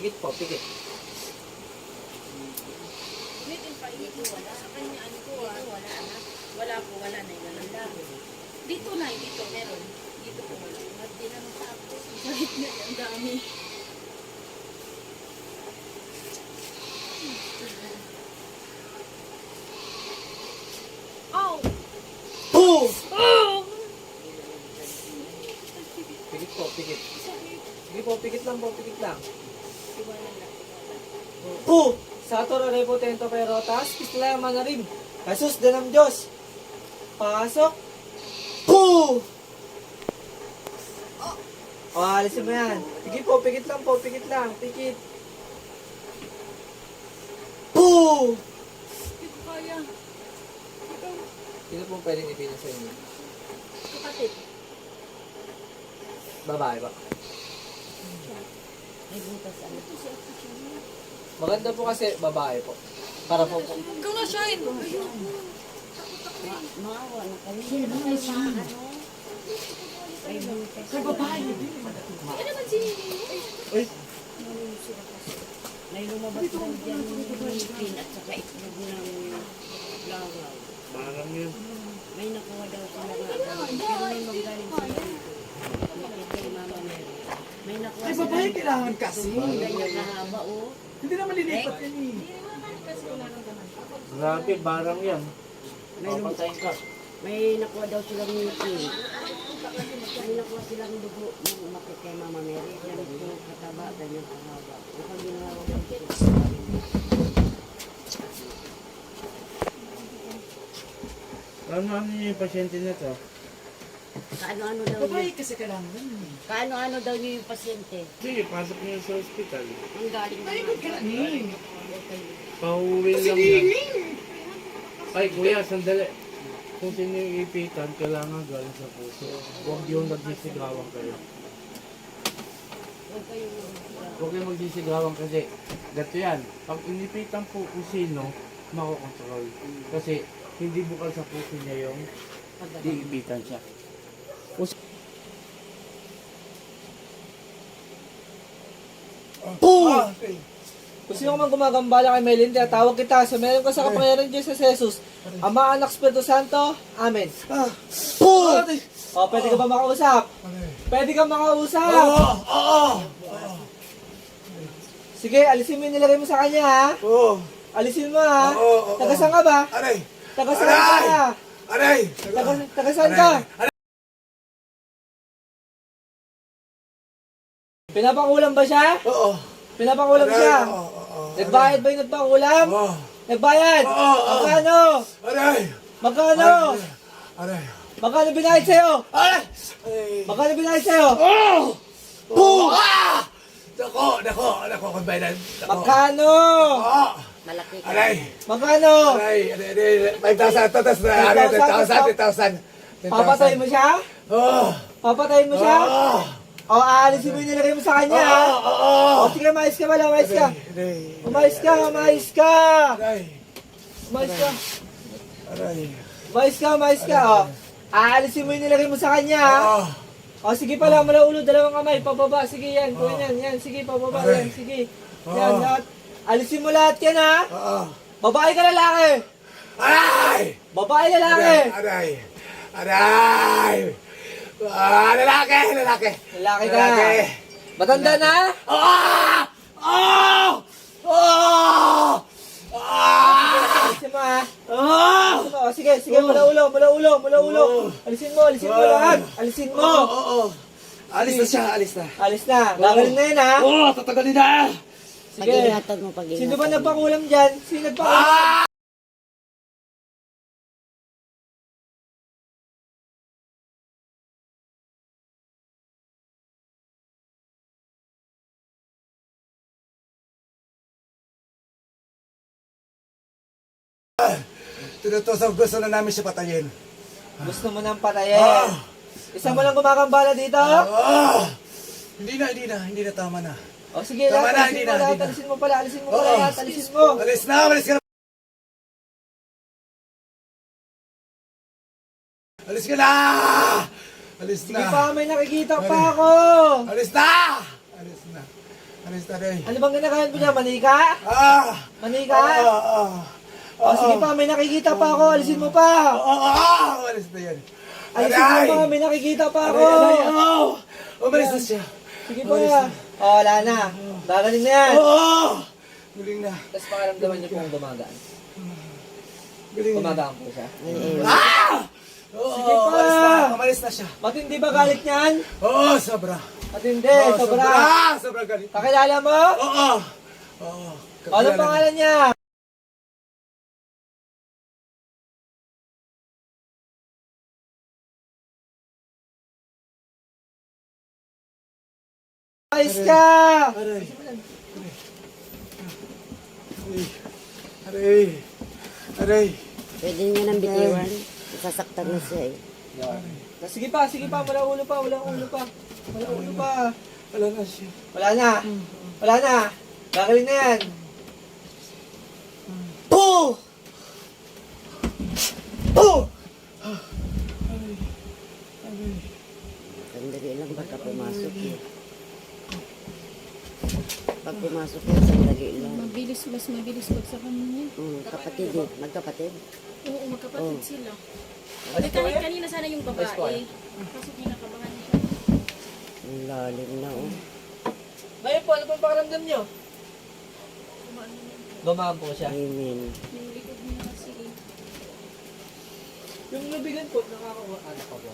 Pikit po, pikit. Ulitin pa, dito wala. Sa kanya, ano ko ah. Wala, anak. Wala po, wala na. Wala na. Dito na, dito, meron. Dito po wala. Ba't di naman tapos? Kahit na, ang dami. Oh! Boom! Oh! Pikit po, pikit. Sige po, pikit lang po, pikit lang. Po! Sator re potento pero taas kisla manarim. Jesus denam Diyos. Pasok. Po! Oh, alisin mo yan. Sige po, pikit lang po, pikit lang, pikit. Po! Hindi ko kaya. Sino pong pwedeng ipinin sa inyo? Kapatid. Babae ba? May butas ano. Maganda po kasi babae po. Para po po. Ikaw na siya. Maawa na kayo. Sino may mga ano? Ay, butas. Ay, babae. Ano naman si... Uy, May lumabas daw dyan yung ngipin at saka itlog ng lawlaw. Parang yun. May nakuha daw nga galing. Pero may magaling sila dito. Bakit kay Mama Mary? May dito. kailangan kasi. Ganyan kahaba oh. Hindi naman lilipat yan eh. Grabe, barang yan. Papatayin ka. may nakuha daw silang ngipin. May nakuha silang dugo ng umakit kay Mama Mary. Ganito kataba, ganyan kahaba. Ang pag ginawa ko Ano ano yung pasyente na to? Kaano-ano daw Babae niyo? kasi kailangan yan eh. Kaano-ano daw niyo yung pasyente? Sige, pasok niyo sa ospital. Ang galing Ay, naman. ba't ka ni? Pauwi lang yan. Ay, kuya, sandali. Kung sino yung ipitan, kailangan galing sa puso. Huwag yung nagsisigawan kayo. Huwag kayong Huwag yung magsisigawan kasi gato yan. Pag inipitan po kung sino, makokontrol. Kasi hindi bukal sa puso niya yung diipitan siya. Po! Ah, okay. Kung sino man gumagambala kay Melinda, tawag kita. So meron ka sa kapangyarihan Diyos sa Jesus. Ama, Anak, Espiritu Santo. Amen. Ah, Po! ate. O, pwede ka ba makausap? Ano Pwede ka makausap. Oo, oo, Sige, alisin mo yung nilagay mo sa kanya, ha? oo. Alisin mo, ha? Oo, oo, Tagasaan ka ba? Aray! Tagasaan ka? Aray! Taga, tagasaan ka? Pinapakulam ba siya? Oo. Pinapakulam Aray, siya? oo, oo, oo. Nagbayad ba yung nagpakulam? Oo. Nagbayad? Oo, oo. Magkano? Aray! Magkano? Aray! Magkano binayad sa'yo? Aray! Aray! Magkano binayad sa'yo? Oh! Boom! Ah! Dako, dako, dako, kumbayan. Dako. Magkano? Oo! malaki ka. Aray! Magkano? Aray! Aray! Aray! 5,000, 2,000, aray, 10,000, 10,000. Papatayin mo siya? Oh! Papatayin mo siya? Oh! O, aalisin mo yung nilagay mo sa kanya, ha? Oo! Oo! O, sige, umayos ka pala, umayos ka. Umayos ka, umayos ka. Umayos ka. Umayos ka, umayos ka. O, aalisin mo yung nilagay mo sa kanya, ha? Oo! O, sige pala, mula ulo, dalawang kamay, pababa. Sige, yan, kuha yan, yan. Sige, pababa, yan, sige. Yan, Oo. lahat. Alisin mo lahat yan, ha? Oo! Babae ka lalaki. Aray! Babae lalaki. Aray! Aray! Ah, lalaki! Lalaki! Lalaki ka. Lalaki! Matanda na? Ah! Ah! Ah! Ah! Alisin mo? Ah! Alisin mo. O, sige, sige, mula ulo, mula ulo, mula ulo. Alisin mo, alisin mo Oo. lahat. Alisin mo. Oo, oo. Alis na siya, alis na. Alis na. Gagaling na yun, ha? Oo, tatagalin na! Sige. Pag-ingatan mo, pag-ingatan Sino ba nagpakulam dyan? Sino nagpakulam? Ah! Tinutusok gusto na namin siya patayin. Gusto mo nang patayin. Ah! Isa mo lang gumagambala dito? Ah! Hindi na, hindi na, hindi na tama na. O sige, Tama lahat, na, alisin hindi mo, na, lahat, hindi na. alisin mo pala, alisin mo pala, lahat, alisin mo. Alis na, alis ka na. Alis ka na! Alis Sige na! pa, may nakikita pa ako. Alis na! Alis na. Alis na rin. Ano bang kinakain mo niya? Manika? Ah! Manika? Ah! Ah! O sige pa, may nakikita pa ako. Alisin mo pa. Ah! Ah! Alis na yan. Alisin mo pa, may nakikita pa ako. Aray! Aray! Oh! Umalis na siya. Sige pa. O, wala na. Gagaling na yan. Oo! Galing na. Tapos pakaramdaman niyo kung gumagaan. Galing na. Gumagaan po siya. Ah! Oo! Sige pa. Umalis na. Umalis na siya. Matindi ba galit niyan? Oo! Sobra. Matindi, Oo, sobra. Sobra galit. Kakilala mo? Oo! Oo. Anong pangalan niya? Ayos ka! Aray. Aray. Aray. pwede niya nang bitiwan. Sasaktan na siya eh. Sige pa, sige pa, wala ulo pa, wala ulo pa. Wala ulo pa. Wala na siya. Wala na. Wala na. Gagaling na yan. Po! Po! Sandali lang baka pumasok eh. Pag pumasok yan, sandali lang. Mabilis, mas mabilis pag sa kanya. Mm, kapatid eh, magkapatid. Oo, magkapatid Oh. sila. Kasi kahit kanina sana yung babae. Kaso kinakabahan siya. Ang lalim na oh. Ngayon po, ano pong pakiramdam niyo? Gumaan po siya. Amen. Yung likod niya kasi. Yung lubigan po, nakakawa. Ano pa ba?